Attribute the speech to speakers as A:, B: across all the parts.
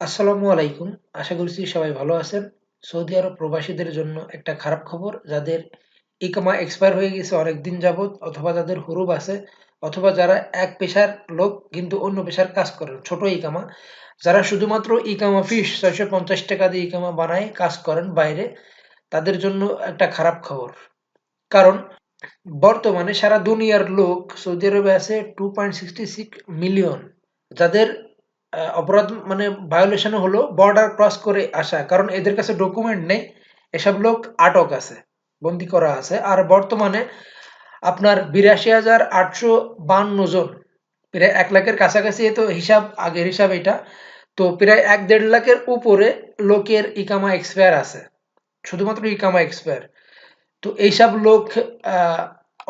A: আসসালামু আলাইকুম। আশা করছি সবাই ভালো আছেন। সৌদি আরব প্রবাসীদের জন্য একটা খারাপ খবর, যাদের ইকামা এক্সপায়ার হয়ে গেছে অনেক দিন যাবত অথবা যাদের হুরুব আছে, অথবা যারা এক পেশার লোক কিন্তু অন্য পেশার কাজ করেন, ছোট ইকামা। যারা শুধুমাত্র ইকামা ফিস ছয়শো পঞ্চাশ টাকা দিয়ে ইকামা বানায়, কাজ করেন বাইরে, তাদের জন্য একটা খারাপ খবর। কারণ বর্তমানে সারা দুনিয়ার লোক সৌদি আরবে আছে two point sixty six million যাদের অপরাধ মানে ভায়োলেশন হলো বর্ডার ক্রস করে আসা। কারণ এদের কাছে ডকুমেন্ট নেই, এসব লোক আটক আছে, বন্দি করা আছে। আর বর্তমানে আপনার বিরাশি হাজার আটশো বান্ন জন, প্রায় এক লাখের কাছাকাছি, এ তো হিসাব, আগের হিসাব এটা। তো প্রায় এক দেড় লাখের উপরে লোকের ইকামা এক্সপায়ার আছে, শুধুমাত্র ইকামা এক্সপায়ার তো এইসব লোক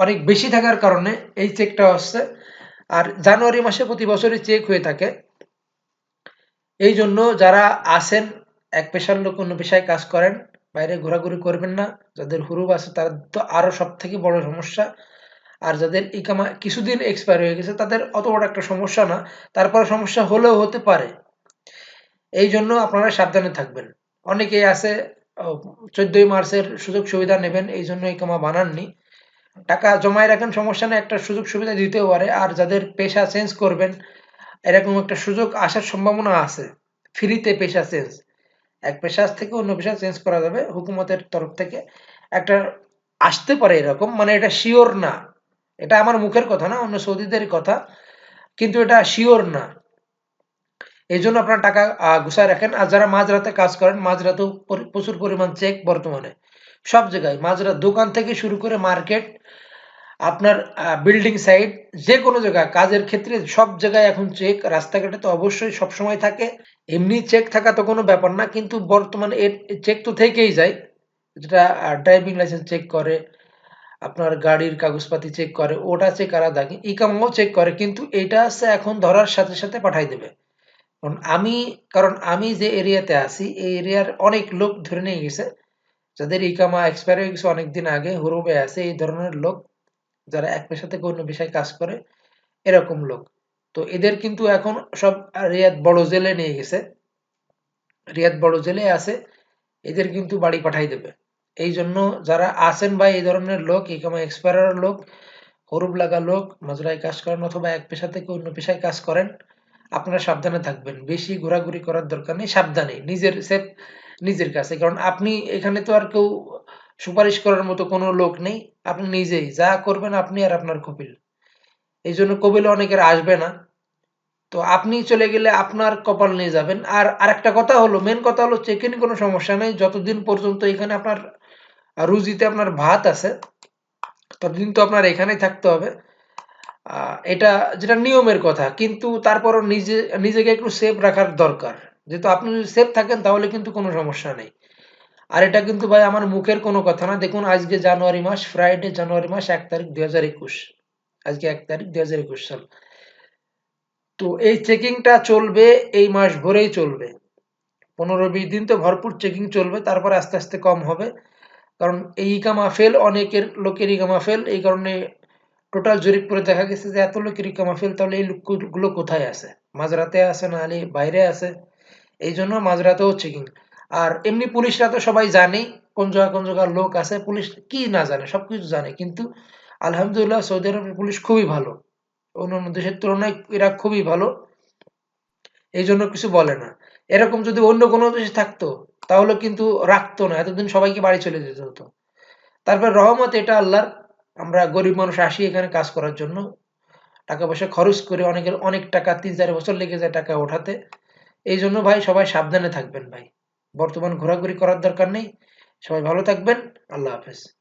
A: অনেক বেশি থাকার কারণে এই চেকটা হচ্ছে আর জানুয়ারি মাসে প্রতি বছরই চেক হয়ে থাকে। এই জন্য যারা আছেন, এক পেশার লোক, অন্য পেশায় কাজ করেন, বাইরে ঘোরাঘুরি করবেন না। যাদের হুরুব আছে তার তো আরও সব থেকে বড় সমস্যা। আর যাদের ইকামা কিছুদিন এক্সপায়ার হয়ে গেছে, তাদের অত বড় একটা সমস্যা না। তারপর সমস্যা হলেও হতে পারে। এই জন্য আপনারা সাবধানে থাকবেন। অনেকেই আছে চোদ্দই মার্চের সুযোগ সুবিধা নেবেন এই জন্য ইকামা বানাননি। টাকা জমায় রাখেন, সমস্যা নেই, একটা সুযোগ সুবিধা দিতেও পারে। আর যাদের পেশা চেঞ্জ করবেন এরকম একটা সুযোগ আসার সম্ভাবনা আছে। ফ্রিতে পেশা চেঞ্জ। এক পেশা থেকে অন্য পেশা চেঞ্জ করা যাবে হুকুমতের তরফ থেকে। একটা আসতে পারে এরকম মানে এটা শিওর না। এটা আমার মুখের কথা না, অন্য সৌদিদের কথা, কিন্তু এটা শিওর না। এই জন্য আপনার টাকা গুছায় রাখেন। আর যারা মাঝরাতে কাজ করেন, মাঝরাতেও পরি- প্রচুর পরিমাণ চেক বর্তমানে। সব জায়গায় মাঝরাত দোকান থেকে শুরু করে মার্কেট আপনার বিল্ডিং সাইট যে কোনো জায়গায় কাজের ক্ষেত্রে সব জায়গায় এখন চেক রাস্তাঘাটে তো অবশ্যই সব সময় থাকে। এমনি চেক থাকা তো কোনো ব্যাপার না, কিন্তু বর্তমানে এর চেক তো থেকেই যায়। যেটা ড্রাইভিং লাইসেন্স চেক করে, আপনার গাড়ির কাগজপাতি চেক করে, ওটা চেক আলাদা ইকামাও চেক করে, কিন্তু এটা আছে এখন ধরার সাথে সাথে পাঠাই দেবে। কারণ আমি কারণ আমি যে এরিয়াতে আছি, এই এরিয়ার অনেক লোক ধরে নিয়ে গেছে। যাদের ইকামা এক্সপায়ার হয়ে গেছে অনেকদিন আগে, হুরুবে আছে, এই ধরনের লোক। যারা এক থেকে অন্য পেশায় কাজ করে, এরকম লোক। তো এদের কিন্তু এখন সব রিয়াদ বড় জেলে নিয়ে গেছে। রিয়াদ বড় জেলে আছে, এদের কিন্তু বাড়ি পাঠাই দেবে। এই জন্য যারা আছেন বা এই ধরনের লোক, ইকামা এক্সপায়ার লোক, হরুপ লাগা লোক, মাজরায় কাজ করেন অথবা এক পেশা থেকে অন্য পেশায় কাজ করেন, আপনারা সাবধানে থাকবেন। বেশি ঘোরাঘুরি করার দরকার নেই সাবধানে নিজের সেফ, নিজের কাছে। কারণ আপনি এখানে তো আর কেউ সুপারিশ করার মতো কোনো লোক নেই। আপনি নিজেই, যা করবেন আপনি আর আপনার কপিল। এই জন্য কপিলে অনেকের আসবে না। তো আপনি চলে গেলে আপনার কপাল নিয়ে যাবেন। আর আরেকটা কথা হলো মেন কথা হলো চেকেনি কোনো সমস্যা নেই। যতদিন পর্যন্ত এখানে আপনার রুজিতে আপনার ভাত আছে, ততদিন তো আপনার এখানেই থাকতে হবে। এটা যেটা নিয়মের কথা। কিন্তু তারপরও নিজে, নিজেকে একটু সেফ রাখার দরকার। যেহেতু আপনি যদি সেফ থাকেন, তাহলে কিন্তু কোনো সমস্যা নেই। আর এটা কিন্তু ভাই আমার মুখের কোনো কথা না। দেখুন, আজকে জানুয়ারি মাস ফ্রাইডে জানুয়ারি মাস, এক তারিখ দুই হাজার একুশ। আজকে এক তারিখ দুই হাজার একুশ সাল। তো এই চেকিংটা চলবে, এই মাস ভরেই চলবে। পনেরো বিশ দিন তো ভরপুর চেকিং চলবে, তারপরে আস্তে আস্তে কম হবে। কারণ এই ইকামা ফেল, অনেকের লোকের ইকামা ফেল। এই কারণে টোটাল জরিপ করে দেখা গেছে যে, এত লোকের ইকামা ফেল, তাহলে এই লোকগুলো কোথায় আছে? মাঝরাতে আছে না হলে বাইরে আছে? এই জন্য মাঝরাতেও চেকিং। আর এমনি পুলিশরা তো সবাই জানেই কোন জায়গা কোন জায়গার লোক আছে, পুলিশ কি না জানে, সবকিছু জানে। কিন্তু আলহামদুলিল্লাহ সৌদি আরবের পুলিশ খুবই ভালো। অন্যান্য দেশের তুলনায় এরা খুবই ভালো। এই জন্য কিছু বলে না। এরকম যদি অন্য কোনো দেশে থাকতো, তাহলে কিন্তু রাখতো না, এতদিন সবাইকে বাড়ি চলে যেতে হতো। তারপর রহমত, এটা আল্লাহর। আমরা গরিব মানুষ আসি এখানে কাজ করার জন্য। টাকা পয়সা খরচ করে অনেকের অনেক টাকা, তিন চার বছর লেগে যায় টাকা ওঠাতে। এই জন্য ভাই সবাই সাবধানে থাকবেন ভাই। বর্তমান ঘোরাঘুরি করার দরকার নেই। সবাই ভালো থাকবেন। আল্লাহ হাফেজ।